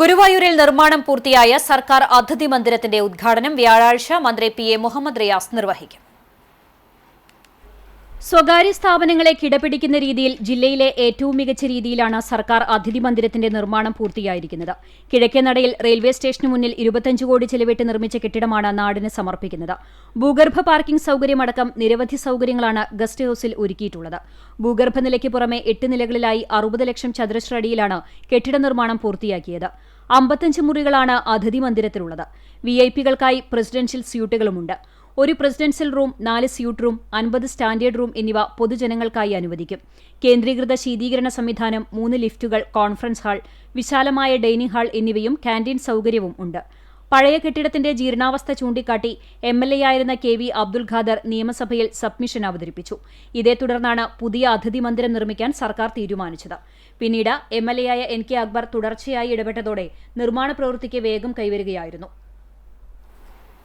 ഗുരുവായൂരിൽ നിർമ്മാണം പൂർത്തിയായ സർക്കാർ അതിഥി മന്ദിരത്തിന്റെ ഉദ്ഘാടനം വ്യാഴാഴ്ച മന്ത്രി പി എ മുഹമ്മദ് റിയാസ് നിർവഹിക്കും. സ്വകാര്യ സ്ഥാപനങ്ങളെ കിടപിടിക്കുന്ന രീതിയിൽ ജില്ലയിലെ ഏറ്റവും മികച്ച രീതിയിലാണ് സർക്കാർ അതിഥി മന്ദിരത്തിന്റെ നിർമ്മാണം പൂർത്തിയായിരിക്കുന്നത്. കിഴക്കേനടയിൽ റെയിൽവേ സ്റ്റേഷന് മുന്നിൽ ഇരുപത്തഞ്ച് കോടി ചെലവിട്ട് നിർമ്മിച്ച കെട്ടിടമാണ് നാടിന് സമർപ്പിക്കുന്നത്. ഭൂഗർഭ പാർക്കിംഗ് സൌകര്യമടക്കം നിരവധി സൌകര്യങ്ങളാണ് ഗസ്റ്റ് ഹൌസിൽ ഒരുക്കിയിട്ടുള്ളത്. ഭൂഗർഭ നിലയ്ക്ക് പുറമെ എട്ട് നിലകളിലായി അറുപത് ലക്ഷം ചതുരശ്ര അടിയിലാണ് കെട്ടിട നിർമ്മാണം പൂർത്തിയാക്കിയത്. അമ്പത്തഞ്ച് മുറികളാണ് അതിഥി മന്ദിരത്തിലുള്ളത്. വി ഐ പികൾക്കായി പ്രസിഡൻഷ്യൽ സ്യൂട്ടുകളുമുണ്ട്. ഒരു പ്രസിഡൻഷ്യൽ റൂം നാല് സ്യൂട്ട് റൂം അൻപത് സ്റ്റാൻഡേർഡ് റൂം എന്നിവ പൊതുജനങ്ങൾക്കായി അനുവദിക്കും. കേന്ദ്രീകൃത ശീതീകരണ സംവിധാനം മൂന്ന് ലിഫ്റ്റുകൾ കോൺഫറൻസ് ഹാൾ വിശാലമായ ഡൈനിങ് ഹാൾ എന്നിവയും കാന്റീൻ സൌകര്യവും ഉണ്ട്. പഴയ കെട്ടിടത്തിന്റെ ജീർണാവസ്ഥ ചൂണ്ടിക്കാട്ടി എം എൽ എ ആയിരുന്ന കെ വി അബ്ദുൽ ഖാദർ നിയമസഭയിൽ സബ്മിഷൻ അവതരിപ്പിച്ചു. ഇതേ തുടർന്നാണ് പുതിയ അതിഥി മന്ദിരം നിർമ്മിക്കാൻ സർക്കാർ തീരുമാനിച്ചത്. പിന്നീട് എം എൽ എ ആയ എൻ കെ അക്ബർ തുടർച്ചയായി ഇടപെട്ടതോടെ നിർമ്മാണ പ്രവൃത്തിക്ക് വേഗം കൈവരികയായിരുന്നു.